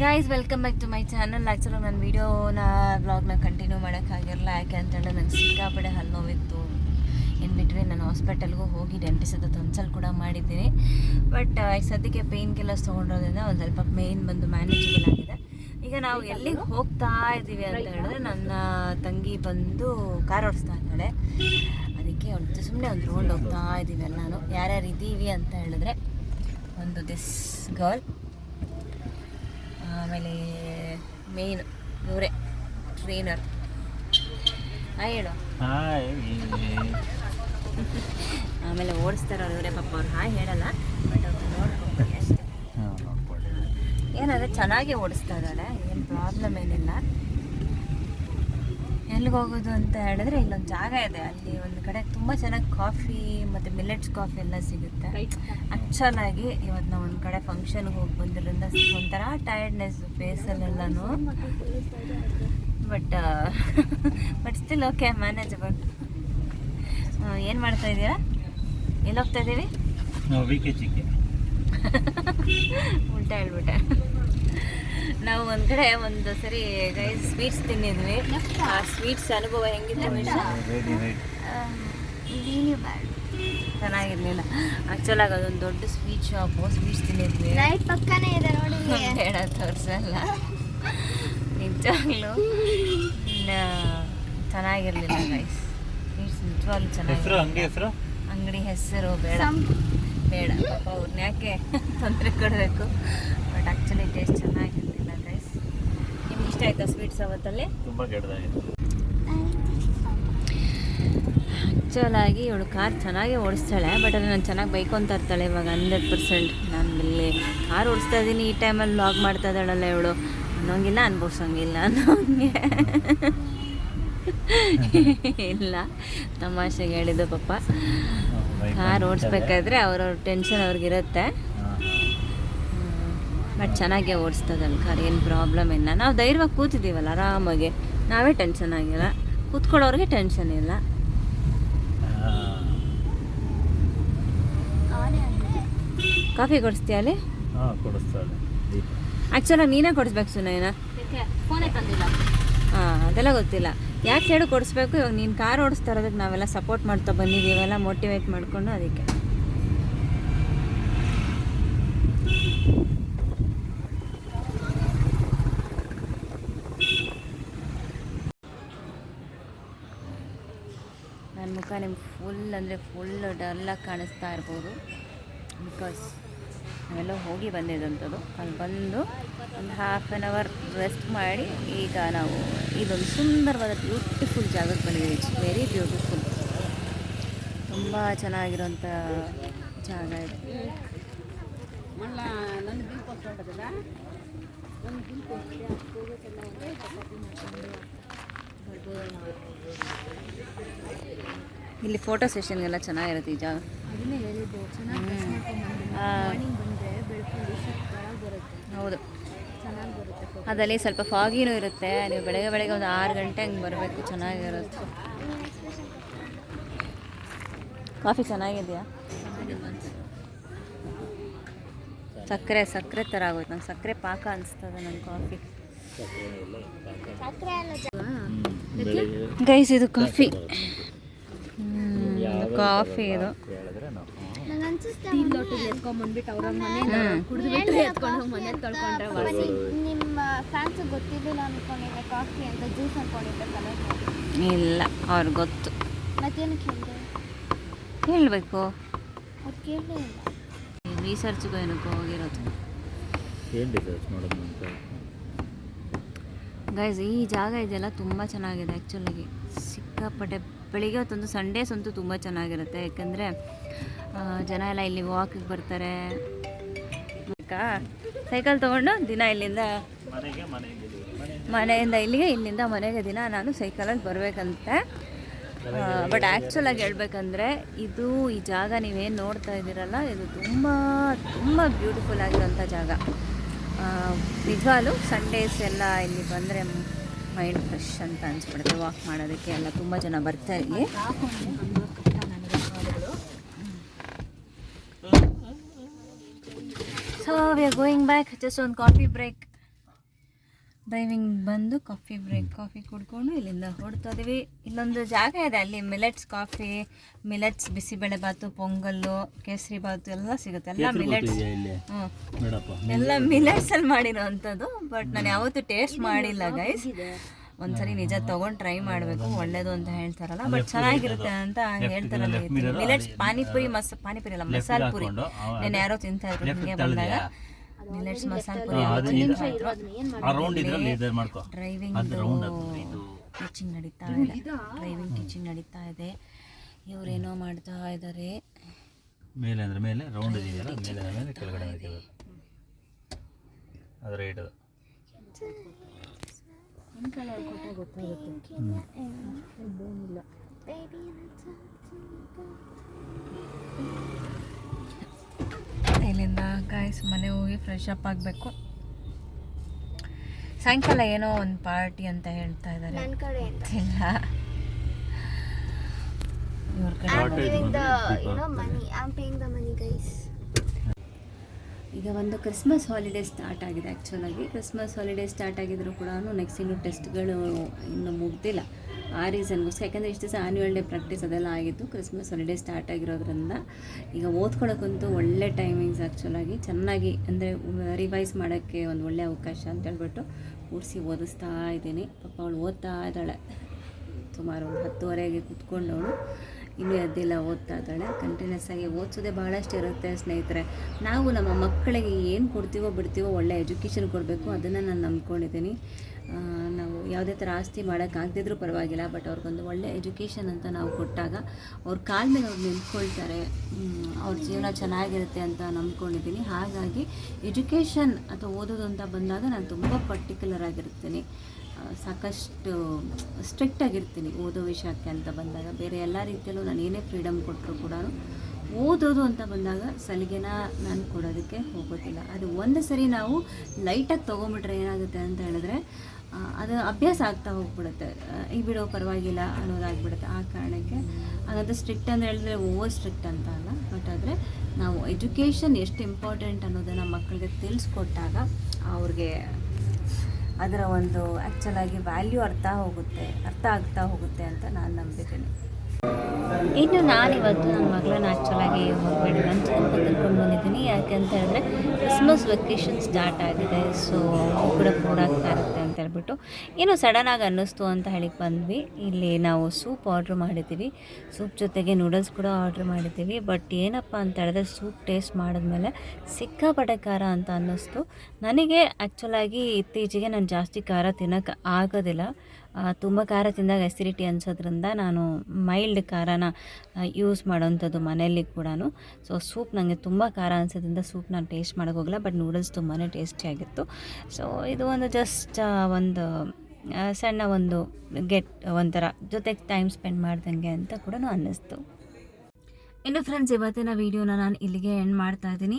Guys welcome back to my channel actually ನನ್ನ ವೀಡಿಯೋನ ವ್ಲಾಗ್ನ ಕಂಟಿನ್ಯೂ ಮಾಡೋಕ್ಕಾಗಿರಲ್ಲ ಯಾಕೆ ಅಂತೇಳಿ ನಂಗೆ ಸಿಕ್ಕಾಪಡೆ ಹಲ್ಲು ನೋವಿತ್ತು. ಇನ್ ಬಿಟ್ವೀನ್ ನಾನು ಹಾಸ್ಪಿಟಲ್ಗೂ ಹೋಗಿ ಡೆಂಟಿಸ್ಟ್ ಹತ್ರ ಕೂಡ ಮಾಡಿದ್ದೀನಿ. ಬಟ್ ಸದ್ಯಕ್ಕೆ ಪೇಯ್ನ್ ಕಿಲ್ಲರ್ಸ್ ತೊಗೊಂಡಿರೋದ್ರಿಂದ ಒಂದು ಸ್ವಲ್ಪ ಮೇಯ್ನ್ ಬಂದು ಮ್ಯಾನೇಜಬಲ್ ಆಗಿದೆ. ಈಗ ನಾವು ಎಲ್ಲಿಗೆ ಹೋಗ್ತಾ ಇದ್ದೀವಿ ಅಂತ ಹೇಳಿದ್ರೆ ನನ್ನ ತಂಗಿ ಬಂದು ಕಾರ್ ಓಡಿಸ್ತಾ ಇದ್ದಾಳೆ. ಅದಕ್ಕೆ ಒಂದು ಸುಮ್ಮನೆ ಒಂದು ರೋಡ್ ಹೋಗ್ತಾ ಇದ್ದೀವಿ ಎಲ್ಲಾನು. ಯಾರ್ಯಾರು ಇದ್ದೀವಿ ಅಂತ ಹೇಳಿದ್ರೆ ಒಂದು ದಿಸ್ ಗರ್ಲ್ ಆಮೇಲೆ ಮೇನ್ ಇವರೇ ಟ್ರೈನರ್ ಹಾಯ್ ಹೇಳು. ಆಮೇಲೆ ಓಡಿಸ್ತಾರೆ ಇವರೇ ಪಾಪ ಅವ್ರು ಹಾಯ್ ಹೇಳಲ್ಲ ಬಟ್ ಅವ್ರು ನೋಡ್ಕೊಂಡು ಅಷ್ಟೇ. ಏನಾದ್ರೆ ಚೆನ್ನಾಗಿ ಓಡಿಸ್ತಾ ಇದ್ದಾರೆ ಏನು ಪ್ರಾಬ್ಲಮ್ ಏನಿಲ್ಲ. ಎಲ್ಲಿಗೆ ಹೋಗೋದು ಅಂತ ಹೇಳಿದ್ರೆ ಇಲ್ಲೊಂದು ಜಾಗ ಇದೆ. ಅಲ್ಲಿ ಒಂದು ಕಡೆ ತುಂಬ ಚೆನ್ನಾಗಿ ಕಾಫಿ ಮತ್ತು ಮಿಲೆಟ್ಸ್ ಕಾಫಿ ಎಲ್ಲ ಸಿಗುತ್ತೆ. ಆ್ಯಕ್ಚುಲಾಗಿ ಇವತ್ತು ನಾವು ಒಂದು ಕಡೆ ಫಂಕ್ಷನ್ಗೆ ಹೋಗಿ ಬಂದಿರೋದ್ರಿಂದ ಒಂಥರ tiredness ಫೇಸಲ್ಲೆಲ್ಲನೂ but but still okay manageable ಏನು ಮಾಡ್ತಾ ಇದ್ದೀರಾ? ಎಲ್ಲಿ ಹೋಗ್ತಾ ಇದ್ದೀವಿ? ಉಲ್ಟಾ ಹೇಳ್ಬಿಟ್ಟೆ. ನಾವು ಒಂದು ಕಡೆ ಒಂದು ಸರಿ ಗೈಸ್ ಸ್ವೀಟ್ಸ್ ತಿನ್ನಿದ್ವಿ ಆ ಸ್ವೀಟ್ಸ್ ಅನುಭವ ಹೆಂಗಿತ್ತು ಚೆನ್ನಾಗಿರ್ಲಿಲ್ಲ. ಆಕ್ಚುಲ್ ಆಗ ಅದೊಂದು ದೊಡ್ಡ ಸ್ವೀಟ್ ಶಾಪು ಸ್ವೀಟ್ಸ್ ತಿನ್ನಿದ್ವಿ ರೈಟ್ ಪಕ್ಕನೇ ಇದೆ ನೋಡಿ. ಬೇಡ ತೋರಿಸಲ್ಲ. ನಿಜವಾಗ್ಲೂ. ನ- ಚೆನ್ನಾಗಿರ್ಲಿಲ್ಲ ಗೈಸ್ ಸ್ವೀಟ್ಸ್ ನಿಜವಾಗ್ಲೂ ಹೆಸರು ಚೆನ್ನಾಗಿ ಅಂಗಡಿ ಹೆಸರು? ಅಂಗಡಿ ಹೆಸರು ಬೇಡ. ಬೇಡ ಪಾಪ ಅವ್ರನ್ನ ಯಾಕೆ ತೊಂದರೆ ಕೊಡಬೇಕು? ಬಟ್ ಆ್ಯಕ್ಚುಲಿ ಟೇಸ್ಟ್ ನಿಮ್ಗೆ ಇಷ್ಟ ಆಯ್ತಾ ಸ್ವೀಟ್ಸ್ ಅವತ್ತಲ್ಲಿ? ತುಂಬ ಆ್ಯಕ್ಚುಲಾಗಿ ಇವಳು ಕಾರ್ ಚೆನ್ನಾಗಿ ಓಡಿಸ್ತಾಳೆ ಬಟ್ ಅದು ನಾನು ಚೆನ್ನಾಗಿ ಬೈಕೊಂತ ಇರ್ತಾಳೆ ಇವಾಗ ಹಂಡ್ರೆಡ್ ಪರ್ಸೆಂಟ್ ನಾನು ಇಲ್ಲಿ ಕಾರ್ ಓಡಿಸ್ತಾ ಇದ್ದೀನಿ ಈ ಟೈಮಲ್ಲಿ ಲಾಗ್ ಮಾಡ್ತಾ ಇದ್ದಾಳಲ್ಲ ಇವಳು. ಅನ್ನೋಂಗಿಲ್ಲ ಅನ್ಭವಿಸೋಂಗಿಲ್ಲ ಅನ್ನೋಂಗೆ. ಇಲ್ಲ ತಮಾಷೆಗೆ ಹೇಳಿದ್ದು ಪಾಪ. ಕಾರ್ ಓಡಿಸ್ಬೇಕಾದ್ರೆ ಅವ್ರವ್ರ ಟೆನ್ಷನ್ ಅವ್ರಿಗಿರುತ್ತೆ. ಬಟ್ ಚೆನ್ನಾಗೇ ಓಡಿಸ್ತದಲ್ಲ ಕಾರ್ ಏನು ಪ್ರಾಬ್ಲಮ್ ಇಲ್ಲ. ನಾವು ಧೈರ್ಯವಾಗಿ ಕೂತಿದ್ದೀವಲ್ಲ ಆರಾಮಾಗಿ. ನಾವೇ ಟೆನ್ಷನ್ ಆಗಿಲ್ಲ. ಕೂತ್ಕೊಳ್ಳೋರಿಗೆ ಟೆನ್ಷನ್ ಇಲ್ಲ. ಕಾಫಿ ಕೊಡಿಸ್ತೀಯ ಅಲ್ಲಿ? ಆ್ಯಕ್ಚುಲಾಗಿ ನೀನೇ ಕೊಡಿಸ್ಬೇಕು ಸುನಯ್ಯನ ಹಾಂ ಅದೆಲ್ಲ ಗೊತ್ತಿಲ್ಲ. ಯಾಕೆ ಹೇಳು ಕೊಡಿಸ್ಬೇಕು? ಇವಾಗ ನೀನು ಕಾರ್ ಓಡಿಸ್ತಾ ಇರೋದಕ್ಕೆ ನಾವೆಲ್ಲ ಸಪೋರ್ಟ್ ಮಾಡ್ತಾ ಬಂದಿದ್ದೀವೆಲ್ಲ ಮೋಟಿವೇಟ್ ಮಾಡಿಕೊಂಡು ಅದಕ್ಕೆ ನನ್ನ ಮುಖ ನಿಮ್ಗೆ ಫುಲ್ ಅಂದರೆ ಫುಲ್ ಡಲ್ಲಾಗಿ ಕಾಣಿಸ್ತಾ ಇರ್ಬೋದು. ಬಿಕಾಸ್ ನಾವೆಲ್ಲ ಹೋಗಿ ಬಂದಿದ್ದಂಥದ್ದು. ಅಲ್ಲಿ ಬಂದು ಒಂದು ಹಾಫ್ ಆನ್ ಅವರ್ ರೆಸ್ಟ್ ಮಾಡಿ ಈಗ ನಾವು ಇದೊಂದು ಸುಂದರವಾದ ಬ್ಯೂಟಿಫುಲ್ ಜಾಗಕ್ಕೆ ಬಂದಿದ್ದೀವಿ. ಇಟ್ಸ್ ವೆರಿ ಬ್ಯೂಟಿಫುಲ್ ತುಂಬ ಚೆನ್ನಾಗಿರೋಂಥ ಜಾಗ ಇದು. ಇಲ್ಲಿ ಫೋಟೋ ಸೆಷನ್ ಎಲ್ಲ ಚೆನ್ನಾಗಿರುತ್ತೆ ಈ ಜಾಗ ಅದನ್ನೇ ಹೇಳಿದ್ದು ಚೆನ್ನಾಗಿ ಆ, ಮಾರ್ನಿಂಗ್ ಬಂದರೆ ಬೆಳ್ಕೊಂಡು ಒಳಗೆ ಬರುತ್ತೆ. ಹೌದು. ಅದರಲ್ಲಿ ಸ್ವಲ್ಪ ಫಾಗಿನೂ ಇರುತ್ತೆ ನೀವು ಬೆಳಗ್ಗೆ ಬೆಳಗ್ಗೆ ಒಂದು ಆರು ಗಂಟೆ ಹಂಗೆ ಬರಬೇಕು ಚೆನ್ನಾಗಿರುತ್ತೆ. ಕಾಫಿ ಚೆನ್ನಾಗಿದೆಯಾ? ಸಕ್ಕರೆ ಸಕ್ಕರೆ ಥರ ಆಗೋಯ್ತು. ನಂಗೆ ಸಕ್ಕರೆ ಪಾಕ ಅನಿಸ್ತದೆ ನನ್ನ ಕಾಫಿ. ಗೈಸ್ ಇದು ಕಾಫಿ. ಕಾಫಿ ಇದು. ಎತ್ಕೊಂಡ್ಬಂದ್ಬಿಟ್ಟು ಅವ್ರ ಮನೆ. ಕುಡಿದ್ಬಿಟ್ಟು ಎತ್ಕೊಂಡು ಮನೆ ತೊಳ್ಕೊಂಡ್ರೆ ವಾಸಿ ನಿಮ್ಮ ಫ್ಯಾನ್ಸ್ ಗೊತ್ತಿದ್ದಿಲ್ಲ ಅನ್ಕೊಂಡಿದ್ದೆ ಕಾಫಿ ಅಂತ ಜ್ಯೂಸ್ ಅನ್ಕೊಂಡಿದ್ದೆ ಕಲರ್ ಇಲ್ಲ ಅವ್ರಿಗೆ ಗೊತ್ತು. ಮತ್ತೇನು ಕೇಳಿದೆ ಹೇಳಬೇಕು. ಅದು ಕೇಳಲೇ ಇಲ್ಲ. ರಿಸರ್ಚ್ಗೂ ಏನಕ್ಕೂ ಹೋಗಿರೋದು. ಏನು ರಿಸರ್ಚ್ ಮಾಡೋದು ಅಂತ? ಗೈಸ್ ಈ ಜಾಗ ಇದೆಯಲ್ಲ ತುಂಬ ಚೆನ್ನಾಗಿದೆ ಆ್ಯಕ್ಚುಲಾಗಿ ಸಿಕ್ಕಾಪಟ್ಟೆ ಬೆಳಿಗ್ಗೆ ಹೊತ್ತೊಂದು ಸಂಡೇಸ್ ಅಂತೂ ತುಂಬ ಚೆನ್ನಾಗಿರುತ್ತೆ. ಯಾಕಂದರೆ ಜನ ಎಲ್ಲ ಇಲ್ಲಿ ವಾಕಿಗೆ ಬರ್ತಾರೆ. ಸೈಕಲ್ ತೊಗೊಂಡು ದಿನ ಇಲ್ಲಿಂದ ಮನೆಯಿಂದ ಇಲ್ಲಿಗೆ ಇಲ್ಲಿಂದ ಮನೆಗೆ ದಿನ ನಾನು ಸೈಕಲಲ್ಲಿ ಬರಬೇಕಂತೆ. ಬಟ್ ಆ್ಯಕ್ಚುಲಾಗಿ ಹೇಳ್ಬೇಕಂದ್ರೆ ಇದು ಈ ಜಾಗ ನೀವೇನು ನೋಡ್ತಾ ಇದ್ದೀರಲ್ಲ ಇದು ತುಂಬ ತುಂಬ ಬ್ಯೂಟಿಫುಲ್ ಆಗಿರೋಂಥ ಜಾಗ. ನಿಜವಾಗ್ಲೂ ಸಂಡೇಸ್ ಎಲ್ಲ ಇಲ್ಲಿ ಬಂದರೆ ಮೈಂಡ್ ಫ್ರೆಶ್ ಅಂತ ಅನ್ಸ್ಬಿಡುತ್ತೆ. ವಾಕ್ ಮಾಡೋದಕ್ಕೆ ಎಲ್ಲ ತುಂಬ ಜನ ಬರ್ತಾ ಇಲ್ಲಿ so we are going back just ಒಂದು ಕಾಫಿ ಬ್ರೇಕ್ ಡ್ರೈವಿಂಗ್ ಬಂದು ಕಾಫಿ ಬ್ರೇಕ್ ಕಾಫಿ ಕುಡ್ಕೊಂಡು ಇಲ್ಲಿಂದ ಹೊಡ್ತಾ ಇದೀವಿ ಇಲ್ಲೊಂದು ಜಾಗ ಇದೆ ಅಲ್ಲಿ millets coffee millets bisi bele bath pongal kesari bath ಎಲ್ಲ ಸಿಗುತ್ತೆ. ಎಲ್ಲ ಮಿಲೆಟ್ಸ್. ಎಲ್ಲ ಮಿಲೆಟ್ಸ್ ಅಲ್ಲಿ ಮಾಡಿರೋ ಅಂಥದ್ದು ಬಟ್ ನಾನು ಯಾವತ್ತೂ ಟೇಸ್ಟ್ ಮಾಡಿಲ್ಲ ಗೈಸ್ ಒಂದ್ಸರಿ ನಿಜ ತಗೊಂಡು ಟ್ರೈ ಮಾಡಬೇಕು ಒಳ್ಳೇದು ಅಂತ ಹೇಳ್ತಾರಲ್ಲ ಬಟ್ ಚೆನ್ನಾಗಿರುತ್ತೆ ಅಂತ ಹೇಳ್ತಾರಲ್ಲ ಮಿಲೆಟ್ಸ್ ಪಾನಿಪುರಿ ಮಸ್ ಪಾನಿಪುರಿ ಅಲ್ಲ ಮಸಾಲ ಪುರಿ ನಾನು ಯಾರೋ ತಿಂತಾ ಇದ್ರು ಹಿಂಗೆ ಬಂದಾಗ. ಮಿಲೆಟ್ಸ್ ಮಸಾಲ ಪುರಿ ರೌಂಡ್ ಇದ್ರಲ್ಲಿ ಇದು ಮಾಡ್ಕೋ. ಡ್ರೈವಿಂಗ್ ಅದು ರೌಂಡ್ ಅದು ಇದು. ಟೀಚಿಂಗ್ ನಡೀತಾ ಇದೆ ಡ್ರೈವಿಂಗ್ ಟೀಚಿಂಗ್ ನಡೀತಾ ಇದೆ. ಇವರೇನೋ ಮಾಡ್ತಾ ಇದ್ದಾರೆ ಮೇಲೆ ಅಂದ್ರೆ ಮೇಲೆ ರೌಂಡ್ ಇದೆಯಲ್ಲ ಮೇಲೆ ಅಂದ್ರೆ ಮೇಲೆ ಕೆಳಗಡೆ ಹಾಕಿರೋದು. ಅದು ರೈಟ್ ಅದು. ಇಲ್ಲಿಂದ ಗಾಯ್ಸ್ ಮನೆ ಹೋಗಿ ಫ್ರೆಶ್ ಅಪ್ ಆಗಬೇಕು. ಸಾಯಂಕಾಲ ಏನೋ ಒಂದು ಪಾರ್ಟಿ ಅಂತ ಹೇಳ್ತಾ ಇದ್ದಾರೆ ಇಲ್ಲ. ಕಡೆಯಿಂದ ಗೊತ್ತಿಲ್ಲ. ಇವ್ರ ಕಡೆ I'm the you know money. I'm paying the money, guys. ಈಗ ಒಂದು ಕ್ರಿಸ್ಮಸ್ ಹಾಲಿಡೇ ಸ್ಟಾರ್ಟ್ ಆಗಿದೆ ಆ್ಯಕ್ಚುಲಾಗಿ ಕ್ರಿಸ್ಮಸ್ ಹಾಲಿಡೇ ಸ್ಟಾರ್ಟ್ ಆಗಿದ್ರು ಕೂಡ ನೆಕ್ಸ್ಟ್ ಇನ್ನು ಟೆಸ್ಟ್ಗಳು ಇನ್ನು ಮುಗ್ದಿಲ್ಲ. ಆ ರೀಸನ್ಗೋಸ್ಕರ, ಯಾಕಂದರೆ ಇಷ್ಟು ದಿವಸ ಆ್ಯನ್ಯುವಲ್ ಡೇ ಪ್ರಾಕ್ಟೀಸ್ ಅದೆಲ್ಲ ಆಗಿತ್ತು. ಕ್ರಿಸ್ಮಸ್ ಹಾಲಿಡೇ ಸ್ಟಾರ್ಟ್ ಆಗಿರೋದ್ರಿಂದ ಈಗ ಓದ್ಕೊಳ್ಳೋಕ್ಕಂತೂ ಒಳ್ಳೆ ಟೈಮಿಂಗ್ಸ್ ಆ್ಯಕ್ಚುಲಾಗಿ ಚೆನ್ನಾಗಿ, ಅಂದರೆ ರಿವೈಸ್ ಮಾಡೋಕ್ಕೆ ಒಂದು ಒಳ್ಳೆ ಅವಕಾಶ ಅಂತ ಹೇಳ್ಬಿಟ್ಟು ಕೂರಿಸಿ ಓದಿಸ್ತಾ ಇದ್ದೀನಿ. ಪಾಪ ಅವಳು ಓದ್ತಾ ಇದ್ದಾಳೆ. ಸುಮಾರು ಒಂದು ಹತ್ತುವರೆಗೆ ಕುತ್ಕೊಂಡವಳು. ಇನ್ನೂ ಎದ್ದಿಲ್ಲ, ಓದ್ತಾ ಇದ್ದಾಳೆ. ಕಂಟಿನ್ಯೂಸ್ ಆಗಿ ಓದಿಸೋದೇ ಭಾಳಷ್ಟು ಇರುತ್ತೆ ಸ್ನೇಹಿತರೆ. ನಾವು ನಮ್ಮ ಮಕ್ಕಳಿಗೆ ಏನು ಕೊಡ್ತೀವೋ ಬಿಡ್ತೀವೋ ಒಳ್ಳೆ ಎಜುಕೇಷನ್ ಕೊಡಬೇಕು, ಅದನ್ನು ನಾನು ನಂಬ್ಕೊಂಡಿದ್ದೀನಿ. ನಾವು ಯಾವುದೇ ಥರ ಆಸ್ತಿ ಮಾಡೋಕ್ಕಾಗದಿದ್ರೂ ಪರವಾಗಿಲ್ಲ ಬಟ್ ಅವ್ರಿಗೊಂದು ಒಳ್ಳೆ ಎಜುಕೇಷನ್ ಅಂತ ನಾವು ಕೊಟ್ಟಾಗ ಅವ್ರ ಕಾಲ ಮೇಲೆ ಅವ್ರು ನಿಂತ್ಕೊಳ್ತಾರೆ. ಅವ್ರ ಜೀವನ ಚೆನ್ನಾಗಿರುತ್ತೆ ಅಂತ ನಂಬ್ಕೊಂಡಿದ್ದೀನಿ. ಹಾಗಾಗಿ ಎಜುಕೇಷನ್ ಅಥವಾ ಓದೋದು ಅಂತ ಬಂದಾಗ ನಾನು ತುಂಬ ಪರ್ಟಿಕ್ಯುಲರ್ ಆಗಿರ್ತೀನಿ. ಸಾಕಷ್ಟು ಸ್ಟ್ರಿಕ್ಟ್ ಆಗಿರ್ತೀನಿ ಓದೋ ವಿಷಯಕ್ಕೆ ಅಂತ ಬಂದಾಗ. ಬೇರೆ ಎಲ್ಲ ರೀತಿಯಲ್ಲೂ ನಾನು ಏನೇ ಫ್ರೀಡಮ್ ಕೊಟ್ಟರು ಕೂಡ ಓದೋದು ಅಂತ ಬಂದಾಗ ಸಲಿಗೆನ ನಾನು ಕೊಡೋದಕ್ಕೆ ಹೋಗೋದಿಲ್ಲ. ಅದು ಒಂದು ಸರಿ ನಾವು ಲೈಟಾಗಿ ತೊಗೊಂಬಿಟ್ರೆ ಏನಾಗುತ್ತೆ ಅಂತ ಹೇಳಿದ್ರೆ ಅದು ಅಭ್ಯಾಸ ಆಗ್ತಾ ಹೋಗ್ಬಿಡುತ್ತೆ. ಈಗ ಬಿಡೋ ಪರವಾಗಿಲ್ಲ ಅನ್ನೋದಾಗ್ಬಿಡುತ್ತೆ. ಆ ಕಾರಣಕ್ಕೆ ಹಾಗಾದ್ರೆ ಸ್ಟ್ರಿಕ್ಟ್ ಅಂತ ಹೇಳಿದ್ರೆ ಓವರ್ ಸ್ಟ್ರಿಕ್ಟ್ ಅಂತ ಅಲ್ಲ. ಬಟ್ ಆದರೆ ನಾವು ಎಜುಕೇಷನ್ ಎಷ್ಟು ಇಂಪಾರ್ಟೆಂಟ್ ಅನ್ನೋದನ್ನು ಮಕ್ಕಳಿಗೆ ತಿಳಿಸ್ಕೊಟ್ಟಾಗ ಅವ್ರಿಗೆ ಅದರ ಒಂದು ಆ್ಯಕ್ಚುಲಾಗಿ ವ್ಯಾಲ್ಯೂ ಅರ್ಥ ಹೋಗುತ್ತೆ, ಅರ್ಥ ಆಗ್ತಾ ಹೋಗುತ್ತೆ ಅಂತ ನಾನು ನಂಬಿದ್ದೀನಿ. ಇನ್ನು ನಾನಿವತ್ತು ನನ್ನ ಮಗಳನ್ನ ಆ್ಯಕ್ಚುಲಾಗಿ ಹೊರಗಡೆ ನಾನು ಅಂತ ಕರ್ಕೊಂಡು ಬಂದಿದ್ದೀನಿ. ಯಾಕೆ ಅಂತ ಹೇಳಿದ್ರೆ ಕ್ರಿಸ್ಮಸ್ ವೆಕೇಷನ್ ಸ್ಟಾರ್ಟ್ ಆಗಿದೆ. ಸೊ ಕೂಡ ಕೂಡಾಗ್ತಾ ಇರುತ್ತೆ ಅಂತ ಹೇಳ್ಬಿಟ್ಟು ಏನೋ ಸಡನ್ನಾಗಿ ಅನ್ನಿಸ್ತು ಅಂತ ಹೇಳಿ ಬಂದ್ವಿ. ಇಲ್ಲಿ ನಾವು ಸೂಪ್ ಆರ್ಡ್ರ್ ಮಾಡಿದ್ದೀವಿ. ಸೂಪ್ ಜೊತೆಗೆ ನೂಡಲ್ಸ್ ಕೂಡ ಆರ್ಡ್ರ್ ಮಾಡಿದ್ದೀವಿ. ಬಟ್ ಏನಪ್ಪ ಅಂತ ಹೇಳಿದ್ರೆ ಸೂಪ್ ಟೇಸ್ಟ್ ಮಾಡಿದ್ಮೇಲೆ ಸಿಕ್ಕಾಪಟ್ಟೆ ಖಾರ ಅಂತ ಅನ್ನಿಸ್ತು. ನನಗೆ ಆ್ಯಕ್ಚುಲಾಗಿ ಇತ್ತೀಚೆಗೆ ನಾನು ಜಾಸ್ತಿ ಖಾರ ತಿನ್ನೋಕೆ ಆಗೋದಿಲ್ಲ. ತುಂಬ ಖಾರ ತಿಂದಾಗ ಎಸಿಡಿಟಿ ಅನ್ಸೋದ್ರಿಂದ ನಾನು ಮೈಲ್ಡ್ ಖಾರನ ಯೂಸ್ ಮಾಡೋವಂಥದ್ದು ಮನೆಯಲ್ಲಿ ಕೂಡ ಸೊ ಸೂಪ್ ನನಗೆ ತುಂಬ ಖಾರ ಅನ್ಸೋದ್ರಿಂದ ಸೂಪ್ ನಾನು ಟೇಸ್ಟ್ ಮಾಡೋಕೆ ಹೋಗಲ್ಲ ಬಟ್ ನೂಡಲ್ಸ್ ತುಂಬಾ ಟೇಸ್ಟಿಯಾಗಿತ್ತು ಸೊ ಇದು ಒಂದು ಜಸ್ಟ್ ಒಂದು ಸಣ್ಣ ಒಂದು ಗೆಟ್ ಒಂಥರ ಜೊತೆಗೆ ಟೈಮ್ ಸ್ಪೆಂಡ್ ಮಾಡ್ದಂಗೆ ಅಂತ ಕೂಡ ಅನ್ನಿಸ್ತು. ಇನ್ನು ಫ್ರೆಂಡ್ಸ್ ಇವತ್ತಿನ ವೀಡಿಯೋನ ನಾನು ಇಲ್ಲಿಗೆ ಎಂಡ್ ಮಾಡ್ತಾ ಇದ್ದೀನಿ.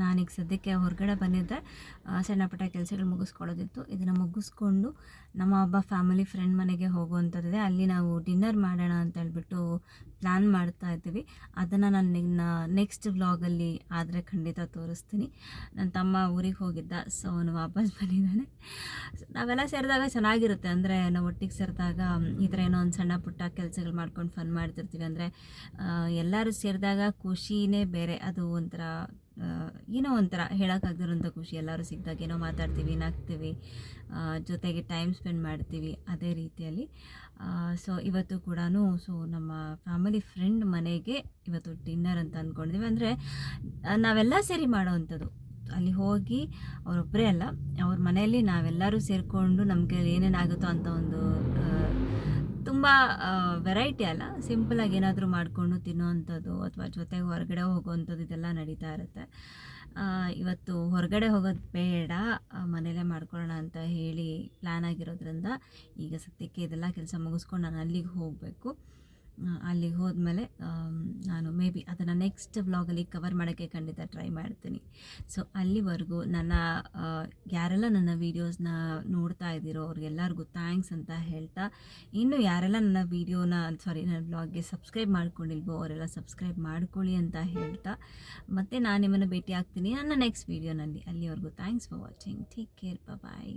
ನಾನೀಗ ಸದ್ಯಕ್ಕೆ ಹೊರಗಡೆ ಬಂದಿದ್ದೆ. ಸಣ್ಣ ಪುಟ್ಟ ಕೆಲಸಗಳು ಮುಗಿಸ್ಕೊಳ್ಳೋದಿತ್ತು. ಇದನ್ನು ಮುಗಿಸ್ಕೊಂಡು ನಮ್ಮ ಒಬ್ಬ ಫ್ಯಾಮಿಲಿ ಫ್ರೆಂಡ್ ಮನೆಗೆ ಹೋಗುವಂಥದ್ದಿದೆ. ಅಲ್ಲಿ ನಾವು ಡಿನ್ನರ್ ಮಾಡೋಣ ಅಂತ ಹೇಳ್ಬಿಟ್ಟು ಪ್ಲ್ಯಾನ್ ಮಾಡ್ತಾ ಇದ್ದೀವಿ. ಅದನ್ನು ನಾನು ನಿನ್ನ ನೆಕ್ಸ್ಟ್ ವ್ಲಾಗಲ್ಲಿ ಆದರೆ ಖಂಡಿತ ತೋರಿಸ್ತೀನಿ. ನನ್ನ ತಮ್ಮ ಊರಿಗೆ ಹೋಗಿದ್ದ ಸೊ ಅವನು ವಾಪಸ್ ಬಂದಿದ್ದಾನೆ. ನಾವೆಲ್ಲ ಸೇರಿದಾಗ ಚೆನ್ನಾಗಿರುತ್ತೆ. ಅಂದರೆ ನಾವು ಒಟ್ಟಿಗೆ ಸೇರಿದಾಗ ಈ ಥರ ಏನೋ ಒಂದು ಸಣ್ಣ ಪುಟ್ಟ ಕೆಲಸಗಳು ಮಾಡ್ಕೊಂಡು ಫನ್ ಮಾಡ್ತಿರ್ತೀವಿ. ಅಂದರೆ ಎಲ್ಲರೂ ಸೇರಿದಾಗ ಖುಷಿನೇ ಬೇರೆ. ಅದು ಒಂಥರ ಏನೋ ಒಂಥರ ಹೇಳೋಕ್ಕಾಗದಿರೋಂಥ ಖುಷಿ. ಎಲ್ಲರೂ ಸಿಕ್ಕಿದಾಗ ಏನೋ ಮಾತಾಡ್ತೀವಿ, ನಗ್ತೀವಿ ಜೊತೆಗೆ ಟೈಮ್ ಸ್ಪೆಂಡ್ ಮಾಡ್ತೀವಿ ಅದೇ ರೀತಿಯಲ್ಲಿ. ಸೊ ಇವತ್ತು ಕೂಡ ಸೊ ನಮ್ಮ ಫ್ಯಾಮಿಲಿ ಫ್ರೆಂಡ್ ಮನೆಗೆ ಇವತ್ತು ಡಿನ್ನರ್ ಅಂತ ಅಂದ್ಕೊಂಡಿದ್ವಿ ಅಂದರೆ ನಾವೆಲ್ಲ ಸೇರಿ ಮಾಡೋವಂಥದ್ದು. ಅಲ್ಲಿ ಹೋಗಿ ಅವರೊಬ್ಬರೇ ಅಲ್ಲ, ಅವ್ರ ಮನೆಯಲ್ಲಿ ನಾವೆಲ್ಲರೂ ಸೇರಿಕೊಂಡು ನಮಗೆ ಏನೇನಾಗುತ್ತೋ ಅಂತ ಒಂದು ತುಂಬ ವೆರೈಟಿ ಅಲ್ಲ. ಸಿಂಪಲಾಗಿ ಏನಾದರೂ ಮಾಡಿಕೊಂಡು ತಿನ್ನುವಂಥದ್ದು ಅಥವಾ ಜೊತೆಗೆ ಹೊರಗಡೆ ಹೋಗೋವಂಥದ್ದು ಇದೆಲ್ಲ ನಡೀತಾ ಇರುತ್ತೆ. ಇವತ್ತು ಹೊರಗಡೆ ಹೋಗೋದು ಬೇಡ ಮನೇಲೇ ಮಾಡ್ಕೊಳ್ಳೋಣ ಅಂತ ಹೇಳಿ ಪ್ಲ್ಯಾನ್ ಆಗಿರೋದ್ರಿಂದ ಈಗ ಸದ್ಯಕ್ಕೆ ಇದೆಲ್ಲ ಕೆಲಸ ಮುಗಿಸ್ಕೊಂಡು ನಾನು ಅಲ್ಲಿಗೆ ಹೋಗಬೇಕು. ಅಲ್ಲಿಗೆ ಹೋದ್ಮೇಲೆ ನಾನು ಮೇ ಬಿ ಅದನ್ನು ನೆಕ್ಸ್ಟ್ ವ್ಲಾಗಲ್ಲಿ ಕವರ್ ಮಾಡೋಕ್ಕೆ ಖಂಡಿತ ಟ್ರೈ ಮಾಡ್ತೀನಿ. ಸೊ ಅಲ್ಲಿವರೆಗೂ ನನ್ನ ಯಾರೆಲ್ಲ ನನ್ನ ವೀಡಿಯೋಸ್ನ ನೋಡ್ತಾ ಇದ್ದೀರೋ ಅವ್ರಿಗೆಲ್ಲರಿಗೂ ಥ್ಯಾಂಕ್ಸ್ ಅಂತ ಹೇಳ್ತಾ, ಇನ್ನು ಯಾರೆಲ್ಲ ನನ್ನ ವೀಡಿಯೋನ ಸಾರಿ ನನ್ನ ವ್ಲಾಗ್ಗೆ ಸಬ್ಸ್ಕ್ರೈಬ್ ಮಾಡ್ಕೊಂಡಿಲ್ವೋ ಅವರೆಲ್ಲ ಸಬ್ಸ್ಕ್ರೈಬ್ ಮಾಡ್ಕೊಳ್ಳಿ ಅಂತ ಹೇಳ್ತಾ, ಮತ್ತೆ ನಾನು ನಿಮ್ಮನ್ನು ಭೇಟಿ ಆಗ್ತೀನಿ ನನ್ನ ನೆಕ್ಸ್ಟ್ ವೀಡಿಯೋನಲ್ಲಿ ಅಲ್ಲಿವರೆಗೂ thanks for watching take care bye